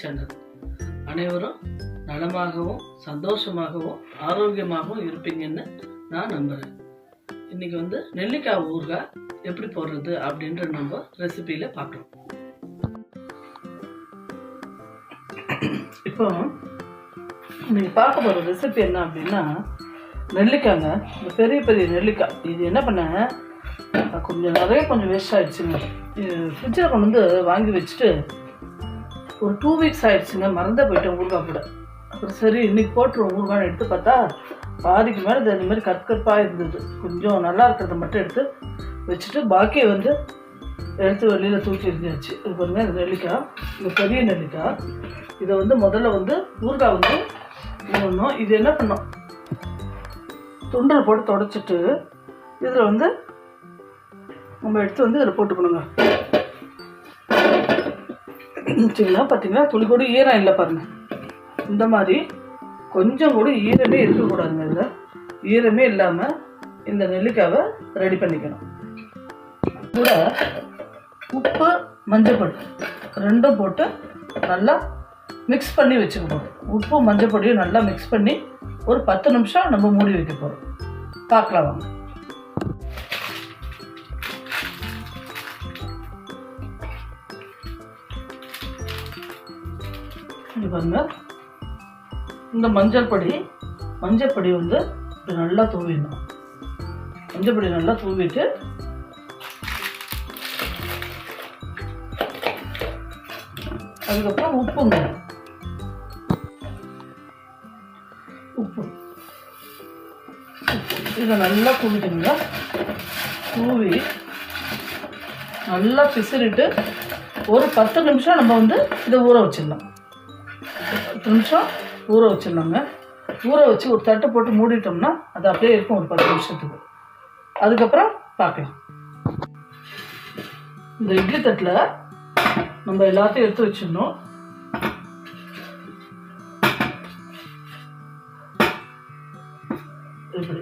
Channel அனைவரும் நலமாகவும் சந்தோஷமாகவும் ஆரோக்கியமாகவும் இருப்பீங்கன்னு நான் நம்புகிறேன் இன்னைக்கு வந்து நெல்லிக்காய் ஊறுகாய் எப்படி போடுறது அப்படின்ற நம்ம ரெசிபியில் பார்க்கலாம். இப்போ இன்னைக்கு பார்க்க போகிற ரெசிபி என்ன அப்படின்னா நெல்லிக்காய்ங்க இந்த பெரிய பெரிய நெல்லிக்காய். இது என்ன பண்ணேன் கொஞ்சம் நிறைய கொஞ்சம் வேஸ்ட் ஆயிடுச்சுங்க. ஃப்ரிட்ஜில் கொண்டு வந்து வாங்கி வச்சுட்டு ஒரு டூ வீக்ஸ் ஆயிடுச்சுங்க மறந்தே போயிட்டேன் ஊறுகாய் கூட. அப்புறம் சரி இன்னைக்கு போட்டுருவோம் ஊறுகான்னு எடுத்து பார்த்தா பாதிக்கு மேலே இது இந்த மாதிரி கற்கற்பாக இருந்தது. கொஞ்சம் நல்லா இருக்கிறத மட்டும் எடுத்து வச்சுட்டு பாக்கியை வந்து எடுத்து வெளியில் தூக்கி எரிஞ்சாச்சு இது பாருங்கள் இது நெல்லிக்காய். இது பெரிய நெல்லிக்காய். இதை வந்து முதல்ல வந்து ஊறுகாய் வந்து ஊறணும். இது என்ன பண்ணோம் துண்டல் போட்டு தொடச்சிட்டு இதில் வந்து நம்ம எடுத்து வந்து இதில் போட்டுக்கணுங்க. சரிங்களா பார்த்தீங்கன்னா துளி கூட ஈரம் இல்லை பாருங்க. இந்த மாதிரி கொஞ்சம் கூட ஈரமே இருக்கக்கூடாதுங்க இதில். ஈரமே இல்லாமல் இந்த நெல்லிக்காவை ரெடி பண்ணிக்கணும். கூட உப்பு மஞ்சள் ரெண்டும் போட்டு நல்லா மிக்ஸ் பண்ணி வச்சுக்கணும். உப்பு மஞ்சள் பொடியும் நல்லா மிக்ஸ் பண்ணி ஒரு பத்து நிமிஷம் நம்ம மூடி வைக்க போகிறோம் பார்க்கலாம் வாங்க. இது பாருங்க. இந்த மஞ்சள் பொடி மஞ்சள் பொடி வந்து இப்படி நல்லா தூவிடணும். மஞ்சள் பொடி நல்லா தூவிட்டு அதுக்கப்புறம் உப்புங்க உப்பு. இதை நல்லா தூவிட்டுங்க. தூவி நல்லா பிசிறிட்டு ஒரு பத்து நிமிஷம் நம்ம வந்து இதை ஊற வச்சிடலாம். பத்து நிமிஷம். ஊற வச்சிடணுங்க ஊற வச்சு ஒரு தட்டு போட்டு மூடிட்டோம்னா அது அப்படியே இருக்கும் ஒரு பத்து நிமிஷத்துக்கு. அதுக்கப்புறம் பார்க்கலாம். இந்த இட்லி தட்டில் நம்ம எல்லாத்தையும் எடுத்து வச்சிடணும். இப்படி.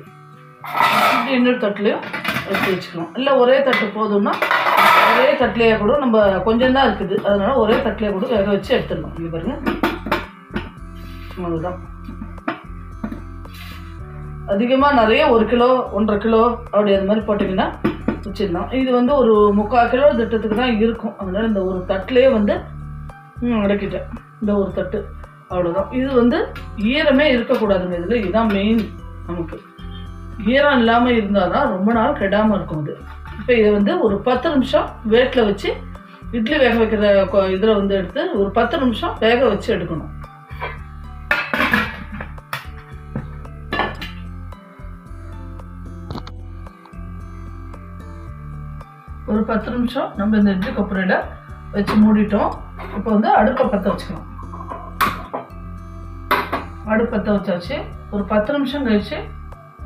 இப்படி இன்னொரு தட்டுலையும் எடுத்து வச்சுக்கலாம். இல்லை ஒரே தட்டு போதும்னா ஒரே தட்டிலேயே கூட நம்ம கொஞ்சம் தான் இருக்குது. அதனால ஒரே தட்டிலேயே கூட வேக வச்சு எடுத்துடணும் இங்கே பாருங்கள் அவ்வளோதான் அதிகமாக நிறைய ஒரு கிலோ ஒன்றரை கிலோ அப்படி அது மாதிரி போட்டிங்கன்னா வச்சிடலாம். இது வந்து ஒரு முக்கால் கிலோ திட்டத்துக்கு தான் இருக்கும். அதனால் இந்த ஒரு தட்டிலே வந்து ம், அடக்கிட்டேன். இந்த ஒரு தட்டு. அவ்வளோதான் இது வந்து ஈரமே இருக்கக்கூடாதுங்க இதில். இதுதான் மெயின் நமக்கு. ஈரம் இல்லாமல் இருந்தால் தான் ரொம்ப நாள் கெடாமல் இருக்கும் இது இப்போ இதை வந்து ஒரு பத்து நிமிஷம் வேட்டில் வச்சு இட்லி வேக வைக்கிற இதில் வந்து எடுத்து ஒரு பத்து நிமிஷம் வேக வச்சு எடுக்கணும். பத்து நிமிஷம் நம்ம இந்த இட்லி கொப்பரையில் வச்சு மூடிட்டோம். இப்போ வந்து அடுப்பை பற்ற வச்சுக்கலாம் அடுப்பு வச்சாச்சு. ஒரு பத்து நிமிஷம் கழிச்சு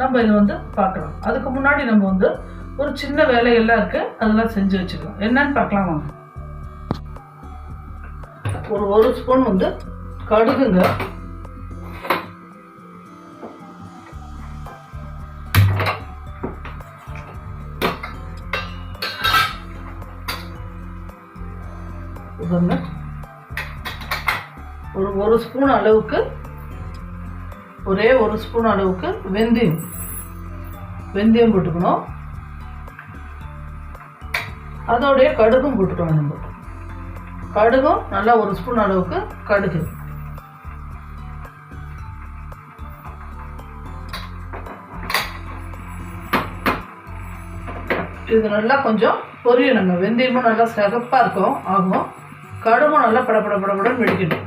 நம்ம இதை வந்து பார்க்கலாம் அதுக்கு முன்னாடி நம்ம வந்து ஒரு சின்ன வேலையெல்லாம் இருக்கு. அதெல்லாம் செஞ்சு வச்சுக்கலாம். என்னன்னு பார்க்கலாம் வாங்க. ஒரு ஒரு ஸ்பூன் வந்து கடுகுங்க. ஒரு ஸ்பூன் அளவுக்கு ஒரே ஒரு ஸ்பூன் அளவுக்கு வெந்தயம். வெந்தயம் போட்டுக்கணும். அதோடைய கடுகும் போட்டுக்கணும் நம்ம. கடுகும் நல்லா ஒரு ஸ்பூன் அளவுக்கு கடுகு. இது நல்லா கொஞ்சம் பொரியணுங்க. வெந்தயமும் நல்லா சிகப்பாக இருக்கும் ஆகும். கடுகும் நல்லா படபட படப்படன்னு வெடிக்கணும்.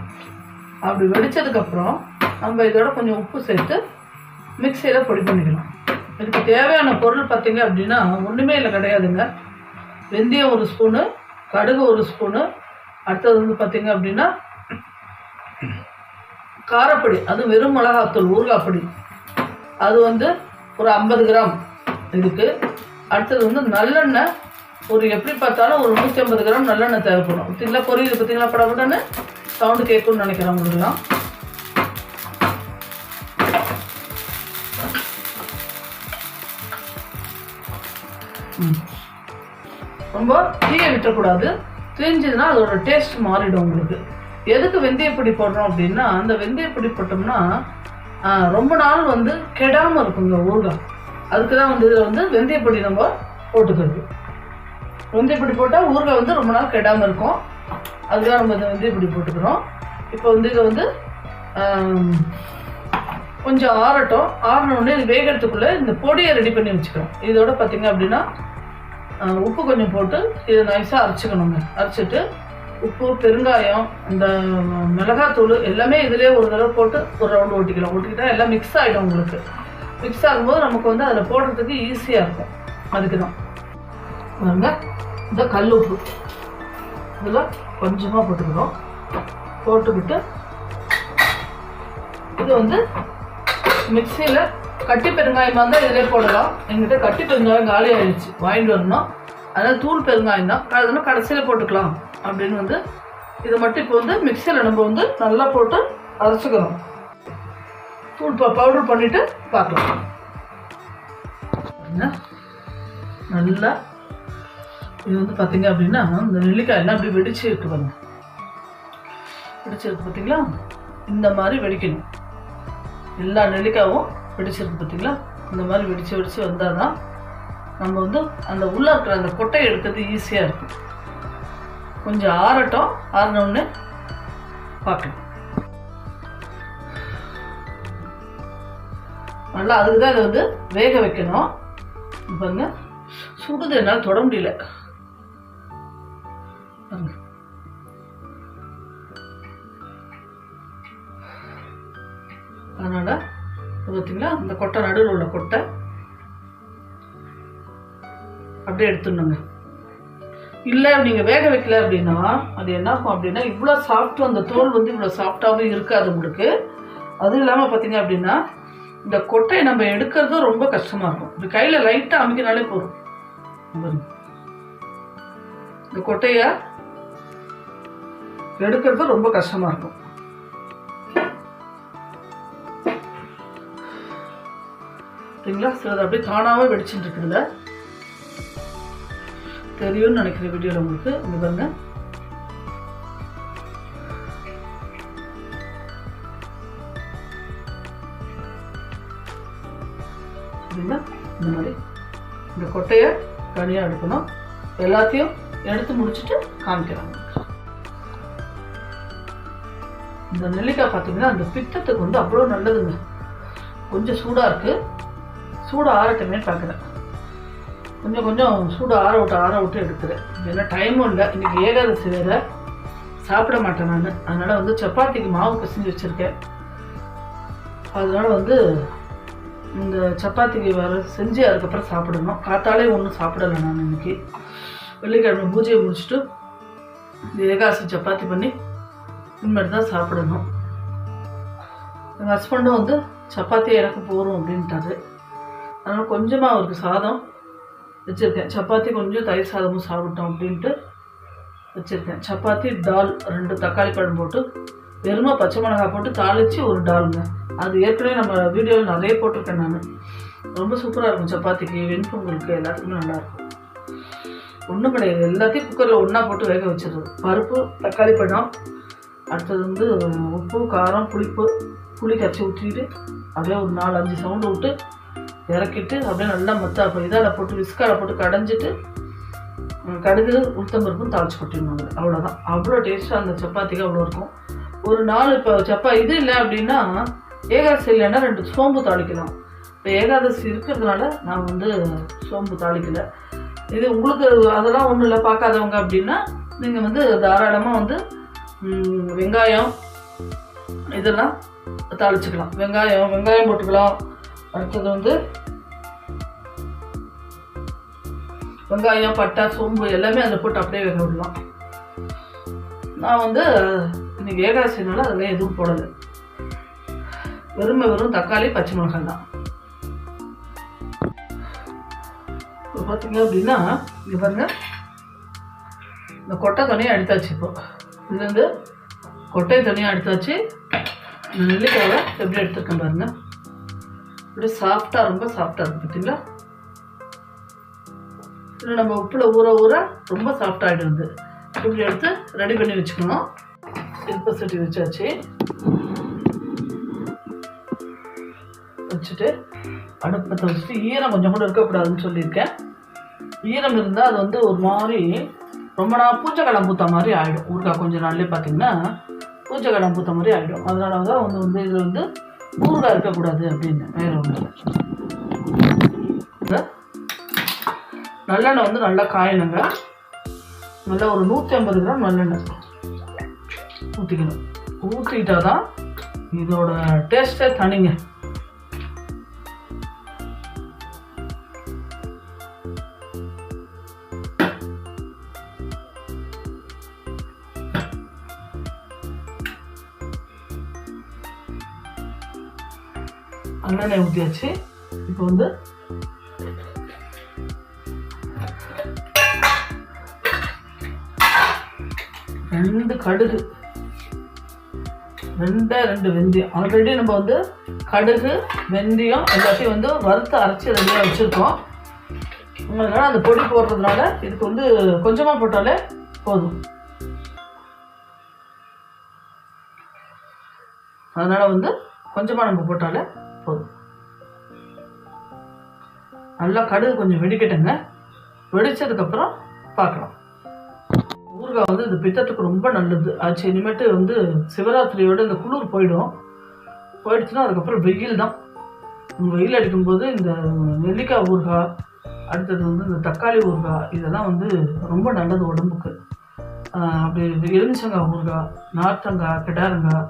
அப்படி வெடித்ததுக்கப்புறம் நம்ம இதோட கொஞ்சம் உப்பு சேர்த்து மிக்சியில் பொடி பண்ணிக்கலாம். இதுக்கு தேவையான பொருள் பார்த்திங்க அப்படின்னா ஒன்றுமே இல்லை கிடையாதுங்க. வெந்தயம் ஒரு ஸ்பூனு கடுகு ஒரு ஸ்பூனு அடுத்தது வந்து பார்த்திங்க அப்படின்னா காரப்பொடி அது வெறும் மிளகாத்தூள் ஊறுகாப்பொடி அது வந்து ஒரு ஐம்பது கிராம் இருக்குது அடுத்தது வந்து நல்லெண்ணெய் ஒரு எப்படி பார்த்தாலும் ஒரு நூற்றி ஐம்பது கிராம் நல்லெண்ணெய் தேவைப்படும். பார்த்தீங்களா? பொரியல் பார்த்தீங்களா? படப்படன்னு சவுண்டு கேட்கும்னு நினைக்கிறேன் உங்களுக்குலாம் ம். ரொம்ப தீய விட்டுறக்கூடாது தீஞ்சதுன்னா அதோட டேஸ்ட் மாறிடும் உங்களுக்கு. எதுக்கு வெந்தயப்பொடி போடுறோம் அப்படின்னா அந்த வெந்தயப்பொடி போட்டோம்னா ரொம்ப நாள் வந்து கெடாமல் இருக்குங்க ஊறுகாய். அதுக்கு தான் வந்து இதில் வந்து வெந்தயப்பொடி நம்ம போட்டுக்கிறது. வெந்தயப்பொடி போட்டால் ஊறுகாய் வந்து ரொம்ப நாள் கெடாமல் இருக்கும். அதுதான் நம்ம இதை வந்து இப்படி போட்டுக்கிறோம். இப்போ வந்து இதை வந்து கொஞ்சம் ஆறட்டும். ஆறினோடனே இது வேகிறதுக்குள்ளே இந்த பொடியை ரெடி பண்ணி வச்சுக்கிறோம். இதோட பார்த்திங்க அப்படின்னா உப்பு கொஞ்சம் போட்டு இதை நைஸாக அரைச்சிக்கணுங்க. அரைச்சிட்டு உப்பு பெருங்காயம் இந்த மிளகாத்தூள் எல்லாமே இதிலே ஒரு தடவை போட்டு ஒரு ரவுண்டு ஓட்டிக்கலாம். ஓட்டிக்கிட்டா எல்லாம் மிக்ஸ் ஆகிடும் உங்களுக்கு. மிக்ஸ் ஆகும்போது நமக்கு வந்து அதில் போடுறதுக்கு ஈஸியாக இருக்கும். அதுக்கு தான் பாருங்க இந்த கல் உப்பு. இதில் கொஞ்சமாக போட்டுக்கிறோம் போட்டுக்கிட்டு இது வந்து மிக்சியில் கட்டி பெருங்காயமாக இருந்தால் இதிலே போடலாம். எங்கிட்ட கட்டி பெருங்காயம் காலி ஆயிடுச்சு. வாங்கிட்டு வரணும். அதனால் தூள் பெருங்காயம் தான். அதனால் கடைசியில் போட்டுக்கலாம் அப்படின்னு வந்து இதை மட்டும் இப்போ வந்து மிக்சியில் நம்ம வந்து நல்லா போட்டு அரைச்சிக்கிறோம் தூள் பவுடர் பண்ணிவிட்டு பார்க்கலாம். நல்லா இது வந்து பார்த்தீங்க அப்படின்னா இந்த நெல்லிக்காய் எல்லாம் அப்படி வெடிச்சு இருக்கு பாருங்க. வெடிச்சிருக்கு பார்த்தீங்களா இந்த மாதிரி வெடிக்கணும். எல்லா நெல்லிக்காயும் வெடிச்சிருக்கு பார்த்தீங்களா இந்த மாதிரி வெடிச்சு வெடிச்சு வந்தால் தான் நம்ம வந்து அந்த உள்ளே இருக்கிற அந்த கொட்டையை எடுக்கிறது ஈஸியாக இருக்கும். கொஞ்சம் ஆறட்டும் ஆறினோடனே பார்க்கணும் பார்க்கலாம். நல்லா அதுக்கு தான் இதை வந்து வேக வைக்கணும். இங்க பாருங்க. சுடுது என்னால் தொட முடியல. பாருங்க அதனால பார்த்தீங்களா இந்த கொட்டை நடுவில் உள்ள கொட்டை அப்படியே எடுத்துடணுங்க. இல்லை நீங்கள் வேக வைக்கல அப்படின்னா அது என்ன ஆகும் அப்படின்னா இவ்வளோ சாஃப்ட் அந்த தோல் வந்து இவ்வளோ சாஃப்டாகவும் இருக்காது உங்களுக்கு. அதுவும் இல்லாமல் பார்த்தீங்க அப்படின்னா இந்த கொட்டையை நம்ம எடுக்கிறதும் ரொம்ப கஷ்டமாக இருக்கும். இப்படி கையில் லைட்டாக அமைக்கினாலே போதும். இந்த கொட்டையை எடுக்கிறது ரொம்ப கஷ்டமாக இருக்கும். சரிங்களா? சிலது அப்படியே தானாகவே வெடிச்சுட்டு இருக்குதுல்ல தெரியும்னு நினைக்கிற வீடியோவில் உங்களுக்கு இங்க பாருங்க. சரிங்களா? இந்த மாதிரி இந்த கொட்டையை தனியாக எடுக்கணும். எல்லாத்தையும் எடுத்து முடிச்சுட்டு காமிக்கிறாங்க. இந்த நெல்லிக்காய் பார்த்தீங்கன்னா அந்த பித்தத்துக்கு வந்து அவ்வளோ நல்லதுங்க. கொஞ்சம் சூடாக இருக்குது சூடாக ஆறட்டுமே பார்க்குறேன். கொஞ்சம் கொஞ்சம் சூடாக ஆற விட்டு ஆற விட்டு எடுக்கிறேன். ஏன்னா டைமும் இல்லை. இன்றைக்கி ஏகாதசி வேறு. சாப்பிட மாட்டேன் நான். அதனால் வந்து சப்பாத்திக்கு மாவு பிசைஞ்சு வச்சுருக்கேன். அதனால் வந்து இந்த சப்பாத்திக்கு வர செஞ்சு அதுக்கப்புறம் சாப்பிடணும். காத்தாலே ஒன்றும் சாப்பிடலை நான் இன்னைக்கு. வெள்ளிக்கிழமை பூஜையை முடிச்சுட்டு இந்த ஏகாசி சப்பாத்தி பண்ணி இனிமேட்டு தான் சாப்பிடணும். எங்கள் ஹஸ்பண்டும் வந்து சப்பாத்தி எனக்கு போகிறோம் அப்படின்ட்டாரு. அதனால் கொஞ்சமாக அவருக்கு சாதம் வச்சுருக்கேன். சப்பாத்தி கொஞ்சம் தயிர் சாதமும் சாப்பிட்டோம் அப்படின்ட்டு வச்சுருக்கேன். சப்பாத்தி டால் ரெண்டு தக்காளி பழம் போட்டு வெறுமா பச்சை மிளகாய் போட்டு தாளித்து ஒரு டாலுங்க. அது ஏற்கனவே நம்ம வீடியோவில் நிறைய போட்டிருக்கேன் நான். ரொம்ப சூப்பராக இருக்கும் சப்பாத்திக்கு. வெண்பொங்கலுக்கு எல்லாத்துக்குமே நல்லாயிருக்கும் ஒன்றும் கிடையாது. எல்லாத்தையும் குக்கரில் ஒன்றா போட்டு வேக வச்சிடுறது. பருப்பு தக்காளி பழம் அடுத்தது வந்து உப்பு காரம் புளிப்பு புளி கரைச்சி ஊற்றிட்டு அப்படியே ஒரு நாலு அஞ்சு சவுண்டு விட்டு இறக்கிட்டு அப்படியே நல்லா மொத்த அப்போ இதால் போட்டு விஸ்கால போட்டு கடைஞ்சிட்டு கடுகு உளுத்தம்பருப்பும் தாளிச்சு கொட்டிடணும் அவ்வளோதான் அவ்வளோ டேஸ்ட்டாக அந்த சப்பாத்திக்கு அவ்வளோ இருக்கும். ஒரு நாள் இப்போ சப்பா இது இல்லை அப்படின்னா ஏகாதசி இல்லைன்னா ரெண்டு சோம்பு தாளிக்கலாம். இப்போ ஏகாதசி இருக்கிறதுனால நான் வந்து சோம்பு தாளிக்கலை. இது உங்களுக்கு அதெல்லாம் ஒன்றும் இல்லை பார்க்காதவங்க அப்படின்னா நீங்கள் வந்து தாராளமாக வந்து வெங்காயம். இதெல்லாம் தாளிச்சுக்கலாம். வெங்காயம் வெங்காயம் போட்டுக்கலாம். அடுத்தது வந்து வெங்காயம் பட்டை சோம்பு எல்லாமே அதில் போட்டு அப்படியே வேக விடலாம். நான் வந்து இன்னைக்கு ஏகாதசினால அதில் எதுவும் போடலை. வெறுமை வெறும் தக்காளி பச்சை மிளகாய் தான். இப்போ பார்த்தீங்க அப்படின்னா இங்கே பாருங்கள் இந்த கொட்டை தனியாக எடுத்தாச்சு இப்போ. இதுலேருந்து கொட்டை தனியாக எடுத்தாச்சு. இந்த நெல்லிக்காவை எப்படி எடுத்துருக்கேன் பாருங்க. அப்படியே சாஃப்டாக ரொம்ப சாஃப்டாக இருக்கு பார்த்தீங்களா? இன்னும் நம்ம உப்பில் ஊற ஊற ரொம்ப சாஃப்டாகிடுது இப்படி எடுத்து ரெடி பண்ணி வச்சுக்கணும். இடுப்பு சட்டி வச்சாச்சு. வச்சுட்டு அடுப்பத்தை வச்சுட்டு ஈரம் கொஞ்சம் கூட இருக்கக்கூடாதுன்னு சொல்லியிருக்கேன். ஈரம் இருந்தால் அது வந்து ஒரு மாதிரி ரொம்ப நாள் பூச்சைக்கிழம் பூத்த மாதிரி ஆகிடும் ஊறுகாய் கொஞ்ச நாள்லேயே பார்த்தீங்கன்னா பூச்சைக்கிழம் பூத்த மாதிரி ஆகிடும் அதனால தான் வந்து வந்து இதில் வந்து ஊறுகாய் இருக்கக்கூடாது அப்படின்னு வேறு ஒன்று நல்லெண்ணெய் வந்து நல்லா காயணுங்க. நல்லா ஒரு நூற்றி ஐம்பது கிராம் நல்லெண்ணெய் ஊற்றிக்கணும் ஊற்றிக்கிட்டால் தான் இதோட டேஸ்ட்டே தனிங்க. நல்லெண்ணெய் ஊற்றியாச்சு இப்போ வந்து ரெண்டு கடுகு. ரெண்டே ரெண்டு வெந்தயம். ஆல்ரெடி நம்ம வந்து கடுகு வெந்தயம் எல்லாத்தையும் வந்து வறுத்து அரைச்சி ரெடியாக வச்சுருக்கோம். அதனால அந்த பொடி போடுறதுனால இதுக்கு வந்து கொஞ்சமாக போட்டாலே போதும். அதனால வந்து கொஞ்சமாக நம்ம போட்டாலே போதும். நல்லா கடுகு கொஞ்சம் வெடிக்கட்டுங்க. வெடிச்சதுக்கப்புறம் பார்க்கலாம். ஊறுகாய் வந்து இந்த பித்தத்துக்கு ரொம்ப நல்லது. ஆச்சு இனிமேட்டு வந்து சிவராத்திரியோட இந்த குளிர் போயிடும். போயிடுச்சுன்னா அதுக்கப்புறம் வெயில் தான். வெயில் அடிக்கும்போது இந்த நெல்லிக்காய் ஊறுகாய் அடுத்தது வந்து இந்த தக்காளி ஊறுகாய் இதெல்லாம் வந்து ரொம்ப நல்லது உடம்புக்கு. அப்படி எலுமிச்சங்காய் ஊறுகாய் நார்த்தங்காய் கிடாரங்காய்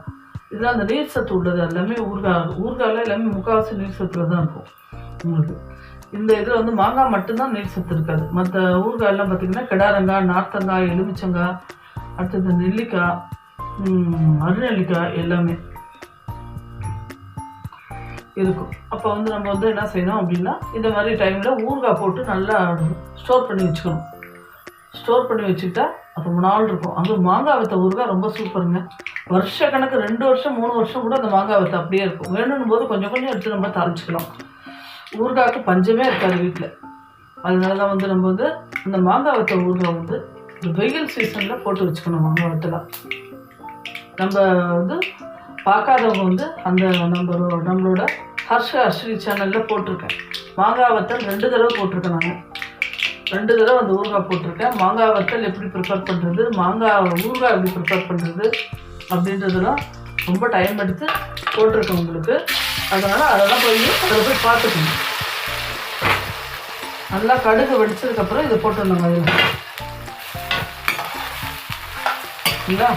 இதில் அந்த நீர் சத்து உள்ளது. எல்லாமே ஊறுகாய் ஊறுகாயில் எல்லாமே முக்கால்வாசி நீர் சத்தில் தான் இருக்கும் உங்களுக்கு. இந்த இதில் வந்து மாங்காய் மட்டும்தான் நீர் சத்து இருக்காது. மற்ற ஊறுகாய் பார்த்திங்கன்னா பார்த்தீங்கன்னா கிடாரங்காய் நார்த்தங்காய் எலுமிச்சங்காய் அடுத்தது நெல்லிக்காய் ம், அருநெல்லிக்காய் எல்லாமே இருக்கும். அப்போ வந்து நம்ம வந்து என்ன செய்யணும் அப்படின்னா இந்த மாதிரி டைமில் ஊறுகாய் போட்டு நல்லா ஸ்டோர் பண்ணி வச்சுக்கணும். ஸ்டோர் பண்ணி வச்சுக்கிட்டா ரொம்ப நாள் இருக்கும். அதுவும் மாங்காய் வித்த ஊறுகாய் ரொம்ப சூப்பருங்க. வருஷ கணக்கு ரெண்டு வருஷம் மூணு வருஷம் கூட அந்த மாங்காய் வித்த அப்படியே இருக்கும். வேணும்னு போது கொஞ்சம் கொஞ்சம் எடுத்து நம்ம தரைச்சிக்கலாம் ஊறுகாய்க்கு பஞ்சமே இருக்காது வீட்டில் அதனால தான் வந்து நம்ம வந்து இந்த மாங்காய் வித்த ஊறுகாய் வந்து வெயில் சீசனில் போட்டு வச்சுக்கணும் மாங்காய் வித்தலாம் நம்ம வந்து பார்க்காதவங்க வந்து அந்த நம்ம நம்மளோட ஹர்ஷ அஸ்ரீ சேனலில் போட்டிருக்கேன். மாங்காய் வத்தல் ரெண்டு தடவை போட்டிருக்கேன் நான். ரெண்டு தடவை அந்த ஊறுகாய் போட்டிருக்கேன். மாங்காய் வத்தல் எப்படி ப்ரிப்பேர் பண்ணுறது மாங்காய் ஊறுகாய் எப்படி ப்ரிப்பேர் பண்ணுறது அப்படின்றதெல்லாம் ரொம்ப டைம் எடுத்து போட்டிருக்கேன் உங்களுக்கு. அதனால் அதெல்லாம் போய் அதில் போய் பார்த்துக்கணும் நல்லா கடுகு வெடிச்சதுக்கப்புறம் இதை போட்டுருந்தாங்க அதில் சரிங்களா?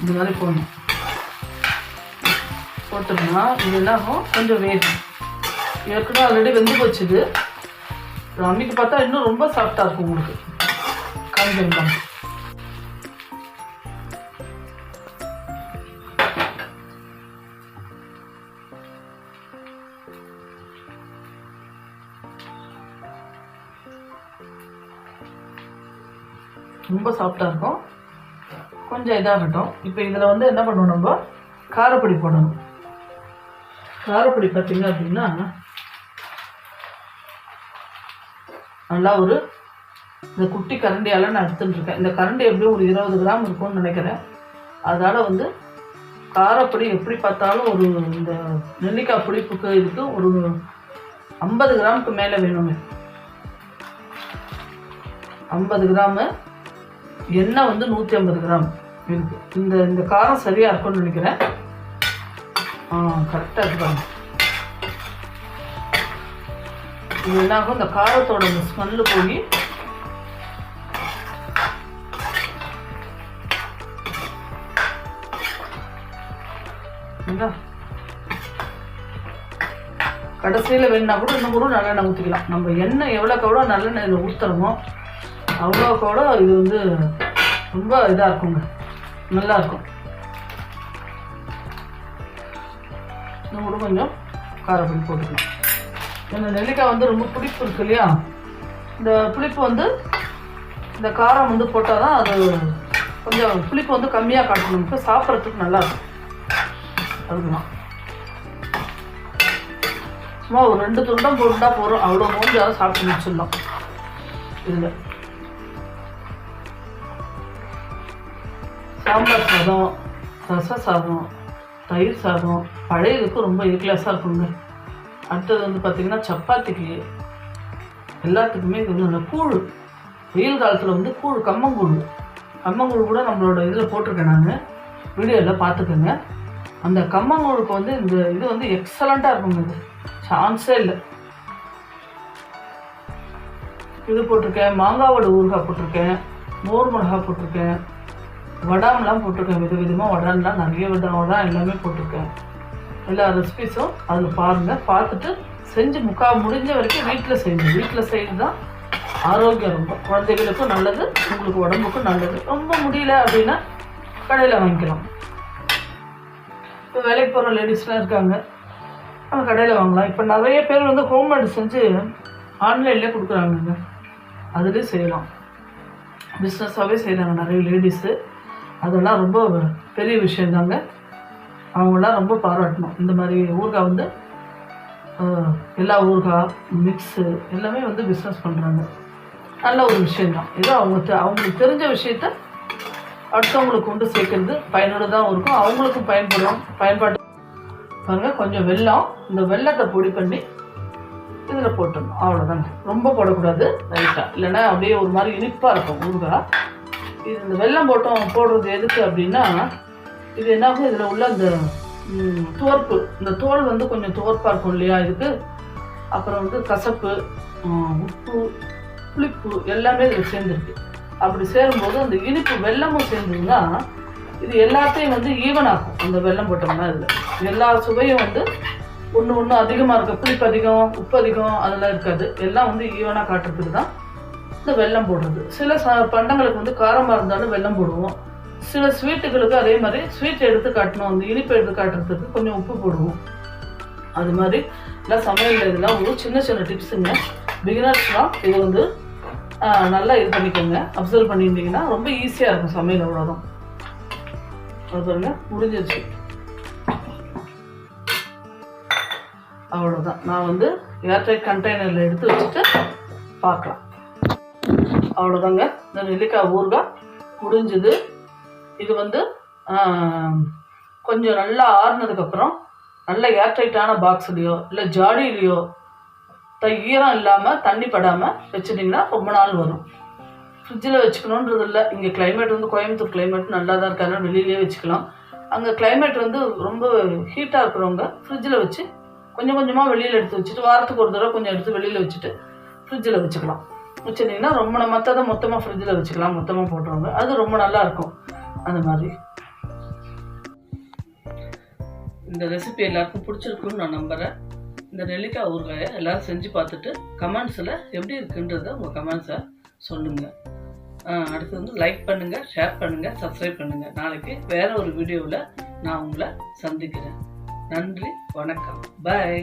இந்த மாதிரி போடணும். போட்டோம்னா இது கொஞ்சம் வேகும். ஏற்கனவே ஆல்ரெடி வெந்து போச்சுது. அன்னைக்கு பார்த்தா இன்னும் ரொம்ப சாஃப்டாக இருக்கும் உங்களுக்கு. காஞ்ச வெங்காயம் ரொம்ப சாஃப்டாக இருக்கும். கொஞ்சம் இதாகட்டும். இப்போ இதில் வந்து என்ன பண்ணணும் நம்ம? காரப்பொடி போடணும். காரப்பொடி பார்த்தீங்க அப்படின்னா நல்லா ஒரு இந்த குட்டி கரண்டியால் நான் எடுத்துட்டு இருக்கேன் இந்த கரண்டி எப்படியும் ஒரு இருபது கிராம் இருக்கும்னு நினைக்கிறேன். அதனால் வந்து காரப்பொடி எப்படி பார்த்தாலும் ஒரு இந்த நெல்லிக்காய் புளிப்புக்கு இதுக்கு ஒரு ஐம்பது கிராமுக்கு மேலே வேணுமே ஐம்பது கிராமு. எண்ணெய் வந்து நூற்றி ஐம்பது கிராம் இருக்குது இந்த இந்த காரம் சரியாக இருக்கும்னு நினைக்கிறேன். ஆ கரெக்டாக இருக்காங்க இது என்னாகும் இந்த காரத்தோட இந்த ஸ்மெல்லு போய் கடைசியில் வேணுன்னா கூட இன்னும் கூட நல்லெண்ணெய் ஊற்றிக்கலாம் நம்ம எண்ணெய் எவ்வளோக்கு எவ்வளோ நல்லெண்ணெய் இதில் ஊற்றுறோமோ அவ்வளோக்கு அவ்வளோ இது வந்து ரொம்ப இதாக இருக்குங்க. நல்லா இருக்கும். இன்னும் கூட கொஞ்சம் காரப்பொடி போட்டுக்கலாம். ஏன்னா நெல்லிக்காய் வந்து ரொம்ப புளிப்பு இருக்கு இல்லையா? இந்த புளிப்பு வந்து இந்த காரம் வந்து போட்டால் தான் அது கொஞ்சம் புளிப்பு வந்து கம்மியாக காட்டணும். நமக்கு சாப்பிட்றதுக்கு நல்லா இருக்கும். அதுக்குதான் சும்மா ஒரு ரெண்டு துண்டம் போட்டுட்டா போகிறோம் அவ்வளோ மூஞ்சி அதை சாப்பிட்டு முடிச்சிடலாம். இதில். சாம்பார் சாதம் ரச சாதம் தயிர் சாதம் பழையதுக்கு ரொம்ப இர்க்லாஸாக இருக்குங்க. அடுத்தது வந்து பார்த்திங்கன்னா சப்பாத்திக்கு எல்லாத்துக்குமே இது வந்து அந்த கூழ். வெயில் காலத்தில் வந்து கூழ் கம்மங்கூழ். கம்மங்கூழ் கூட நம்மளோட இதில் போட்டிருக்கேன் நான். வீடியோவில் பார்த்துக்கோங்க அந்த கம்மங்கூழுக்கு வந்து இந்த இது வந்து எக்ஸலண்ட்டாக இருக்குங்க இது. சான்ஸே இல்லை. இது போட்டிருக்கேன். மாங்காவோட ஊறுகாய் போட்டிருக்கேன். மோர் மிளகா போட்டிருக்கேன். வடாம்லாம் போட்டிருக்கேன். வித விதமாக வடான்லாம் நிறைய வித வடா எல்லாமே போட்டிருக்கேன். எல்லா ரெசிபிஸும் அதில் பாருங்கள் பார்த்துட்டு செஞ்சு முக்கால் முடிஞ்ச வரைக்கும் வீட்டில் செய்யணும் வீட்டில் செய்யறது தான் ஆரோக்கியம் ரொம்ப. குழந்தைகளுக்கும் நல்லது உங்களுக்கு உடம்புக்கும் நல்லது. ரொம்ப முடியல அப்படின்னா கடையில் வாங்கிக்கலாம். இப்போ வேலைக்கு போகிற லேடிஸ்லாம் இருக்காங்க. அவங்க கடையில் வாங்கலாம். இப்போ நிறைய பேர் வந்து ஹோம்மேடு செஞ்சு ஆன்லைன்லேயே கொடுக்குறாங்கங்க. அதுலேயும் செய்யலாம். பிஸ்னஸாகவே செய்கிறாங்க நிறைய லேடிஸு அதெல்லாம் ரொம்ப பெரிய விஷயந்தாங்க அவங்களாம் ரொம்ப பாராட்டணும். இந்த மாதிரி ஊறுகாய் வந்து எல்லா ஊறுகாய் மிக்ஸு எல்லாமே வந்து பிஸ்னஸ் பண்ணுறாங்க நல்ல ஒரு விஷயந்தான் ஏதோ அவங்க தெ- அவங்களுக்கு தெரிஞ்ச விஷயத்த அடுத்தவங்களுக்கு கொண்டு சேர்க்கறது பயனுள்ளதாகவும் இருக்கும். அவங்களுக்கும் பயன்படும் பயன்பாட்டு பாருங்கள் கொஞ்சம் வெல்லம் இந்த வெல்லத்தை பொடி பண்ணி இதில் போட்டுடணும். அவ்வளோதாங்க ரொம்ப போடக்கூடாது லைட்டாக இல்லைன்னா அப்படியே ஒரு மாதிரி இனிப்பாக இருக்கும் ஊறுகாய். இது இந்த வெல்லம் போட்டோம் போடுறது எதுக்கு அப்படின்னா இது என்னாகும்? இதில் உள்ள இந்த தோற்பு இந்த தோல் வந்து கொஞ்சம் தோற்பாக இருக்கும் இல்லையா? இதுக்கு. அப்புறம் வந்து கசப்பு உப்பு புளிப்பு எல்லாமே இதில் சேர்ந்துருக்கு. அப்படி சேரும்போது அந்த இனிப்பு வெல்லமும் சேர்ந்ததுன்னா இது எல்லாத்தையும் வந்து ஈவன் ஆகும் அந்த வெல்லம் போட்டோம்னா இதில். எல்லா சுவையும் வந்து ஒன்று ஒன்று அதிகமாக இருக்குது புளிப்பு அதிகம் உப்பு அதிகம் அதெல்லாம் இருக்காது. எல்லாம் வந்து ஈவனாக காட்டுறதுக்கு தான் இந்த வெல்லம் போடுறது. சில ச பண்டங்களுக்கு வந்து காரமாக இருந்தாலும் வெல்லம் போடுவோம். சில ஸ்வீட்டுகளுக்கு அதே மாதிரி ஸ்வீட் எடுத்து காட்டணும். அந்த இனிப்பு எடுத்து காட்டுறதுக்கு கொஞ்சம் உப்பு போடுவோம். அது மாதிரி எல்லாம் சமையல் இதெல்லாம் ஒரு சின்ன சின்ன டிப்ஸுங்க பிகினர்ஸ்லாம் இது வந்து நல்லா இது பண்ணிக்கோங்க. அப்சர்வ் பண்ணியிருந்தீங்கன்னா ரொம்ப ஈஸியாக இருக்கும் சமையல் அவ்வளோதான் அது பாருங்க முடிஞ்சிருச்சு. அவ்வளோதான் நான் வந்து ஏர்டைட் கண்டெய்னரில் எடுத்து வச்சுட்டு பார்க்கலாம். அவ்வளோதாங்க இந்த நெல்லிக்காய் ஊறுகாய் முடிஞ்சது. இது வந்து கொஞ்சம் நல்லா ஆறுனதுக்கப்புறம் நல்ல ஏர்டைட்டான பாக்ஸ்லேயோ இல்லை ஜாடியிலையோ த ஈரம் இல்லாமல் தண்ணி படாமல் வச்சுட்டிங்கன்னா ரொம்ப நாள் வரும். ஃப்ரிட்ஜில் வச்சுக்கணுன்றது இல்லை. இங்கே கிளைமேட் வந்து கோயம்புத்தூர் கிளைமேட் நல்லா தான் இருக்காங்க வெளியிலேயே வச்சுக்கலாம். அங்கே கிளைமேட் வந்து ரொம்ப ஹீட்டாக இருக்கிறவங்க ஃப்ரிட்ஜில் வச்சு கொஞ்சம் கொஞ்சமாக வெளியில் எடுத்து வச்சுட்டு வாரத்துக்கு ஒரு தடவை கொஞ்சம் எடுத்து வெளியில் வச்சுட்டு ஃப்ரிட்ஜில் வச்சுக்கலாம். வச்சுருந்தீங்கன்னா ரொம்ப ந- மற்றதை மொத்தமாக ஃப்ரிட்ஜில் வச்சுக்கலாம். மொத்தமாக போட்டுருவாங்க. அது ரொம்ப நல்லா இருக்கும். அந்த மாதிரி. இந்த ரெசிபி எல்லாருக்கும் பிடிச்சிருக்குன்னு நான் நம்புகிறேன் இந்த நெல்லிக்காய் ஊறுகாயை எல்லோரும் செஞ்சு பார்த்துட்டு கமெண்ட்ஸில் எப்படி இருக்குன்றத உங்கள் கமெண்ட்ஸை சொல்லுங்கள் அடுத்து வந்து லைக் பண்ணுங்கள் ஷேர் பண்ணுங்கள் சப்ஸ்கிரைப் பண்ணுங்கள் நாளைக்கு வேறு ஒரு வீடியோவில் நான் உங்களை சந்திக்கிறேன். நன்றி வணக்கம். பாய்